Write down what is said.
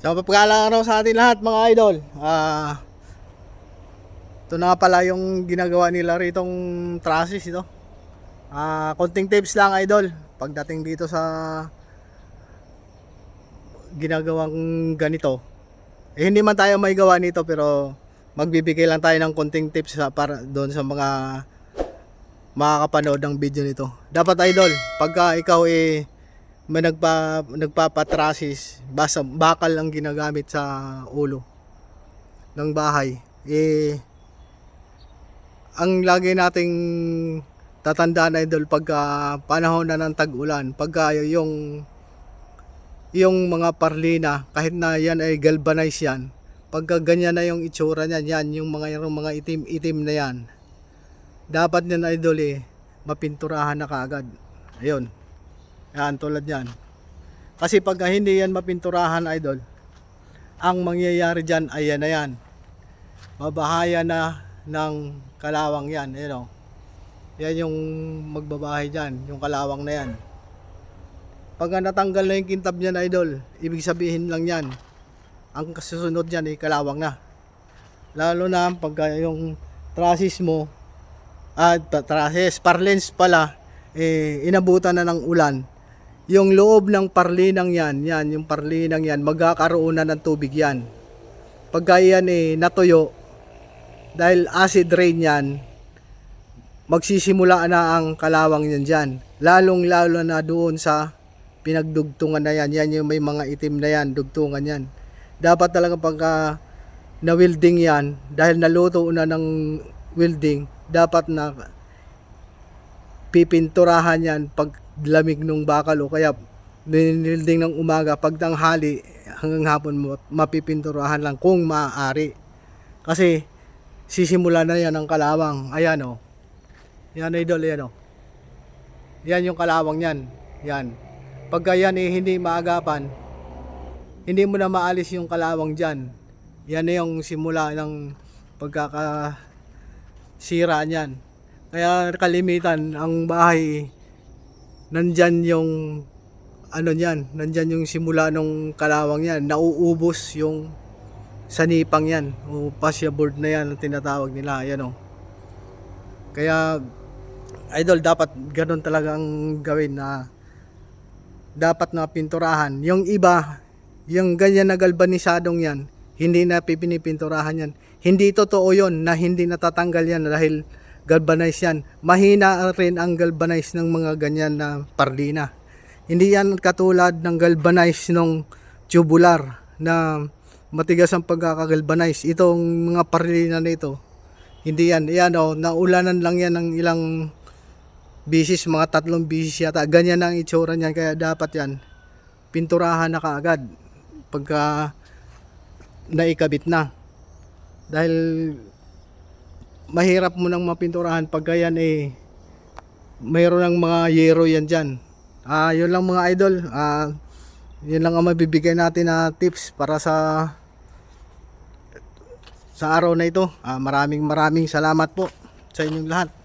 So, papagalang araw sa atin lahat mga idol. Ah, ito na pala yung ginagawa nila ritong trusses ito. Ah, konting tips lang idol. Pagdating dito sa ginagawang ganito. Eh, hindi man tayo may gawa nito pero magbibigay lang tayo ng konting tips sa, para doon sa mga makakapanood ng video nito. Dapat idol, pagka ikaw eh may nagpa nagpapatrasis, basta bakal ang ginagamit sa ulo ng bahay. Eh ang lagi nating tatandaan idol pagka panahon na ng tag-ulan, pagka yung yung mga parlina, kahit na yan ay galvanize yan, pagka ganyan na yung itsura niyan, yan, yung mga, yung mga itim-itim na yan, dapat yan idol eh, mapinturahan na kaagad. Ayun. Yan, tulad yan. Kasi pagka hindi yan mapinturahan idol, ang mangyayari dyan ay yan na yan. Mabahaya na ng kalawang yan. Ayun o. Yan yung magbabahay dyan, yung kalawang na yan. Pagka natanggal na yung kintab niyan idol, ibig sabihin lang yan, ang kasusunod niyan ay kalawang na. Lalo na pagka yung trusses mo, at ah, trusses, parlens pala, eh, inabutan na ng ulan. Yung loob ng parlinang yan, yan, yung parlinang yan, magkakaroon na ng tubig yan. Pagka yan eh, natuyo, dahil acid rain yan, magsisimula na ang kalawang yan dyan. Lalong lalo na doon sa pinagdugtungan na yan. Yan yung may mga itim na yan, dugtungan yan. Dapat talaga pagka na welding yan, dahil naluto na ng welding, dapat na pipinturahan yan pag lamig ng bakal o kaya nililding ng umaga pag tanghali hanggang hapon mapipinturahan lang kung maaari. Kasi sisimula na yan ang kalawang ayan o. Yan idol yan o. Yan yung kalawang yan yan. Pagka yan eh, hindi maagapan hindi mo na maalis yung kalawang dyan. Yan na yung simula ng pagkaka sira niyan kaya kalimitan ang bahay nandyan yung ano niyan, nandyan yung simula ng kalawang yan, nauubos yung sanipang yan, o fascia board na yan, ang tinatawag nila, yan o. Kaya, idol, dapat ganun talaga ang gawin na dapat na pinturahan. Yung iba, yung ganyan na galbanisadong yan, hindi na pipinipinturahan yan. Hindi totoo yon na hindi natatanggal yan dahil galvanize yan. Mahina rin ang galvanize ng mga ganyan na parlina. Hindi yan katulad ng galvanize ng tubular na matigas ang pagkakagalvanize. Itong mga parlina na ito, hindi yan. Yan o, naulanan lang yan ng ilang bisis, mga tatlong bisis yata. Ganyan ang itsura niyan, kaya dapat yan pinturahan na kaagad pagka naikabit na. Dahil mahirap mo nang mapinturahan pag yan eh mayroon ng mga yero yan dyan. Ah, yun lang mga idol. Ah, yun lang ang mabibigay natin na tips para sa sa araw na ito. Ah, maraming maraming salamat po sa inyong lahat.